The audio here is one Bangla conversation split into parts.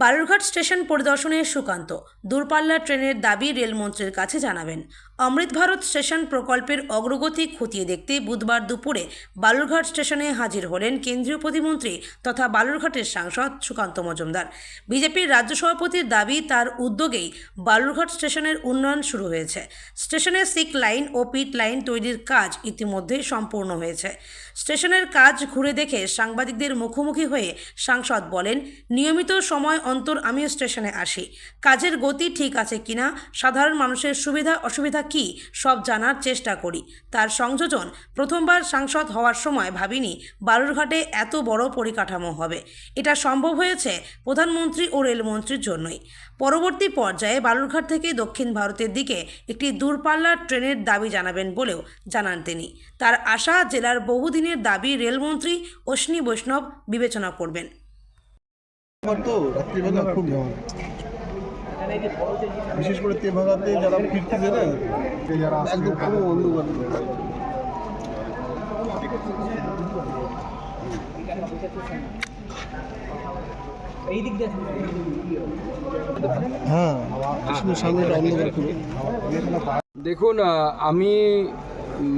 বালুরঘাট স্টেশন পরিদর্শনে সুকান্ত। দূরপাল্লার ট্রেনের দাবি রেলমন্ত্রীর কাছে জানাবেন। অমৃত ভারত স্টেশন প্রকল্পের অগ্রগতি খতিয়ে দেখতে বুধবার দুপুরে বালুরঘাট স্টেশনে হাজির হলেন কেন্দ্রীয় প্রতিমন্ত্রী তথা বালুরঘাটের সাংসদ সুকান্ত মজুমদার। বিজেপির রাজ্য সভাপতির দাবি, তার উদ্যোগেই বালুরঘাট স্টেশনের উন্নয়ন শুরু হয়েছে। স্টেশনের সিক লাইন ও পিট লাইন তৈরির কাজ ইতিমধ্যেই সম্পূর্ণ হয়েছে। স্টেশনের কাজ ঘুরে দেখে সাংবাদিকদের মুখোমুখি হয়ে সাংসদ বলেন, নিয়মিত সময় অন্তর আমিও স্টেশনে আসি। কাজের গতি ঠিক আছে কিনা, সাধারণ মানুষের সুবিধা অসুবিধা কী সব জানার চেষ্টা করি। তার সংযোজন প্রথমবার সাংসদ হওয়ার সময় ভাবিনি বালুরঘাটে এত বড় পরিকাঠামো হবে। এটা সম্ভব হয়েছে প্রধানমন্ত্রী ও রেলমন্ত্রীর জন্যই। পরবর্তী পর্যায়ে বালুরঘাট থেকে দক্ষিণ ভারতের দিকে একটি দূরপাল্লার ট্রেনের দাবি জানাবেন বলেও জানান তিনি। তার আশা জেলার বহুদিনের দাবি রেলমন্ত্রী অশ্বিনী বৈষ্ণব বিবেচনা করবেন। বিশেষ করে তেভাগাতে যারা ফিরতেছে না যারা একদম পুরো অন্ধকার হ্যাঁ অন্ধকার দেখুন আমি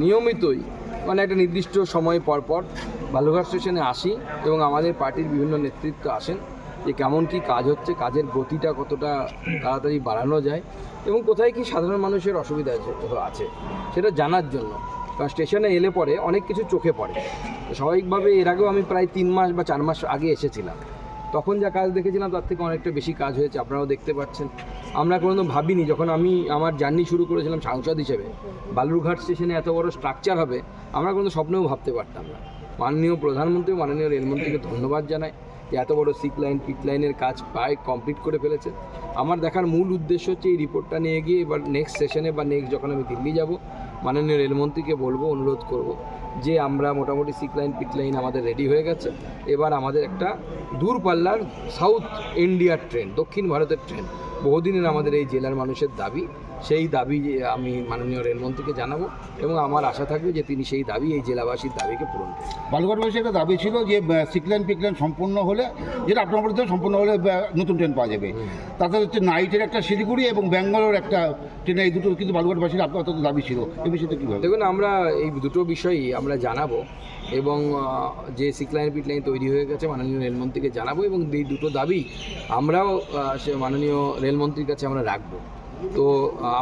নিয়মিতই মানে একটা নির্দিষ্ট সময় পর পর বালুঘাট স্টেশনে আসি এবং আমাদের পার্টির বিভিন্ন নেতৃত্ব আসেন। যে কেমন কি কাজ হচ্ছে, কাজের গতিটা কতটা তাড়াতাড়ি বাড়ানো যায় এবং কোথায় কি সাধারণ মানুষের অসুবিধা আছে সেটা জানার জন্য। কারণ স্টেশনে এলে পরে অনেক কিছু চোখে পড়ে। স্বাভাবিকভাবে এর আগেও আমি প্রায় তিন মাস বা চার মাস আগে এসেছিলাম। তখন যা কাজ দেখেছিলাম, তার থেকে অনেকটা বেশি কাজ হয়েছে, আপনারাও দেখতে পাচ্ছেন। আমরা কোনো ভাবিনি, যখন আমি আমার জার্নি শুরু করেছিলাম সাংসদ হিসেবে, বালুরঘাট স্টেশনে এত বড় স্ট্রাকচার হবে, আমরা কোনো স্বপ্নেও ভাবতে পারতাম না। মাননীয় প্রধানমন্ত্রী, মাননীয় রেলমন্ত্রীকে ধন্যবাদ জানাই। এত বড় সিক লাইন পিট লাইনের কাজ প্রায় কমপ্লিট করে ফেলেছে। আমার দেখার মূল উদ্দেশ্য হচ্ছে এই রিপোর্টটা নিয়ে গিয়ে এবার নেক্সট সেশনে বা নেক্সট যখন আমি দিল্লি যাব, মাননীয় রেলমন্ত্রীকে বলব, অনুরোধ করব যে আমরা মোটামুটি সিক লাইন পিট লাইন আমাদের রেডি হয়ে গেছে। এবার আমাদের একটা দূরপাল্লার সাউথ ইন্ডিয়ার ট্রেন দক্ষিণ ভারতের ট্রেন বহুদিনের আমাদের এই জেলার মানুষের দাবি। সেই দাবি আমি মাননীয় রেলমন্ত্রীকে জানাব এবং আমার আশা থাকবে যে তিনি সেই দাবি এই জেলাবাসীর দাবিকে পূরণ করবেন। বালুঘাটবাসী একটা দাবি ছিল যে সিকলেন পিকলেন সম্পূর্ণ হলে যেটা আপনার বলতে সম্পূর্ণ হলে নতুন ট্রেন পাওয়া যাবে। তাতে হচ্ছে নাইটের একটা শিলিগুড়ি এবং ব্যাঙ্গালোর একটা ট্রেন এই দুটো কিন্তু বালুঘাটবাসীর আপনার দাবি ছিল। এই বিষয়টা কীভাবে দেখুন আমরা এই দুটো বিষয়ই আমরা জানাব এবং যে সিক লাইন পিট লাইন তৈরি হয়ে গেছে মাননীয় রেলমন্ত্রীকে জানাব এবং এই দুটো দাবি আমরাও সে মাননীয় রেলমন্ত্রীর কাছে আমরা রাখব। তো,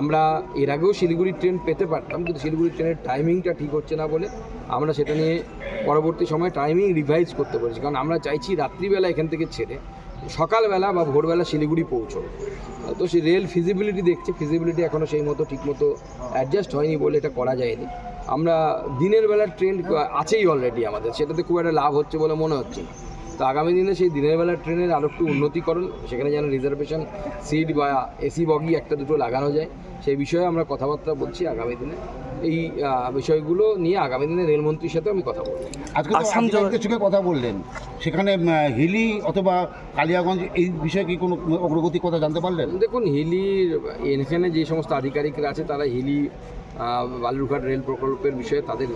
আমরা এর আগেও শিলিগুড়ির ট্রেন পেতে পারতাম, কিন্তু শিলিগুড়ির ট্রেনের টাইমিংটা ঠিক হচ্ছে না বলে আমরা সেটা নিয়ে পরবর্তী সময় টাইমিং রিভাইজ করতে পেরেছি। কারণ আমরা চাইছি রাত্রিবেলা এখান থেকে ছেড়ে সকালবেলা বা ভোরবেলা শিলিগুড়ি পৌঁছবো। তো সে রেল ফিজিবিলিটি দেখছে ফিজিবিলিটি এখনও সেই মতো ঠিকমতো অ্যাডজাস্ট হয়নি বলে এটা করা যায়নি। আমরা দিনের বেলার ট্রেন আছেই অলরেডি আমাদের, সেটাতে খুব একটা লাভ হচ্ছে বলে মনে হচ্ছে না। তো আগামী দিনে সেই দিনের বেলার ট্রেনের আরও একটু উন্নতিকরণ সেখানে যেন রিজার্ভেশন সিট বা এসি বগি একটা দুটো লাগানো যায় সেই বিষয়ে আমরা কথাবার্তা বলছি আগামী দিনে। এই বিষয়গুলো নিয়ে আগামী দিনে রেলমন্ত্রীর সাথে আমি কথা বলব। আজকে আধিকারিকদের সঙ্গে কথা বললেন সেখানে হিলি অথবা কালিয়াগঞ্জ এই বিষয়ে কি কোনো অগ্রগতির কথা জানতে পারলেন? দেখুন হিলির এখানে যে সমস্ত আধিকারিকরা আছে তারা হিলি বালুরঘাট রেল প্রকল্পের বিষয়ে তাদের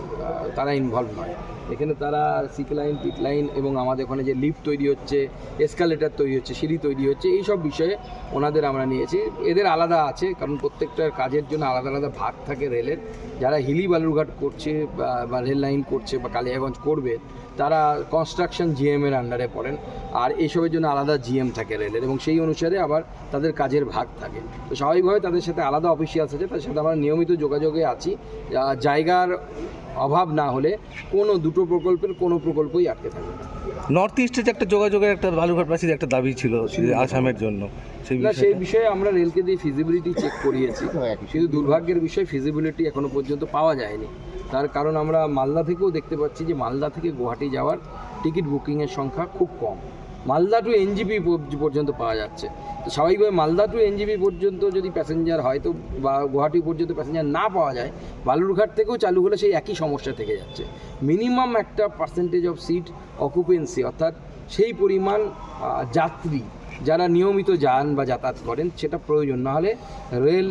তারা ইনভলভ নয় এখানে তারা সিক লাইন পিট লাইন এবং আমাদের ওখানে যে লিফট তৈরি হচ্ছে এসকালেটার তৈরি হচ্ছে, সিঁড়ি তৈরি হচ্ছে এই সব বিষয়ে ওনাদের আমরা নিয়েছি। এদের আলাদা আছে, কারণ প্রত্যেকটার কাজের জন্য আলাদা আলাদা ভাগ থাকে রেলের। যারা হিলি বালুরঘাট করছে বা- রেল লাইন করছে বা কালিয়াগঞ্জ করবে, তারা কনস্ট্রাকশন জিএম এর আন্ডারে পড়েন। আর এইসবের জন্য আলাদা জিএম থাকে রেলের এবং সেই অনুসারে আবার তাদের কাজের ভাগ থাকে। তো স্বাভাবিকভাবে তাদের সাথে আলাদা অফিসিয়ালস আছে, তাদের সাথে আমরা নিয়মিত যোগাযোগে আছি। জায়গার অভাব না হলে কোনো দুটো প্রকল্পের কোনো প্রকল্পই আটকে থাকবে নর্থ ইস্টে যে একটা যোগাযোগের একটা বালুঘাটবাসীর একটা দাবি ছিল আসামের জন্য। সেই না বিষয়ে সেই বিষয়ে আমরা রেলকে দিয়ে ফিজিবিলিটি চেক করিয়েছি। কিন্তু দুর্ভাগ্যের বিষয় ফিজিবিলিটি এখনও পর্যন্ত পাওয়া যায়নি। তার কারণ আমরা মালদা থেকেও দেখতে পাচ্ছি যে মালদা থেকে গুয়াহাটি যাওয়ার টিকিট বুকিংয়ের সংখ্যা খুব কম। মালদা টু এনজিপি পর্যন্ত পাওয়া যাচ্ছে। তো স্বাভাবিকভাবে মালদা টু এনজিপি পর্যন্ত যদি প্যাসেঞ্জার হয় তো বা গুয়াহাটি পর্যন্ত প্যাসেঞ্জার না পাওয়া যায়, বালুরঘাট থেকেও চালু হলে সেই একই সমস্যা থেকে যাচ্ছে। মিনিমাম একটা পার্সেন্টেজ অফ সিট অকুপেন্সি অর্থাৎ সেই পরিমাণ যাত্রী যারা নিয়মিত যান বা যাতায়াত করেন, সেটা প্রয়োজন। নাহলে রেল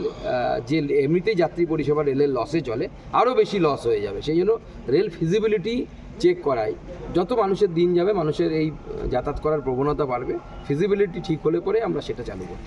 যে এমনিতেই যাত্রী পরিষেবা রেলের লসে চলে আরও বেশি লস হয়ে যাবে। সেই জন্য রেল ফিজিবিলিটি চেক করাই। যত মানুষের দিন যাবে, মানুষের এই যাতায়াত করার প্রবণতা বাড়বে। ফিজিবিলিটি ঠিক হলে পরে আমরা সেটা চালু করব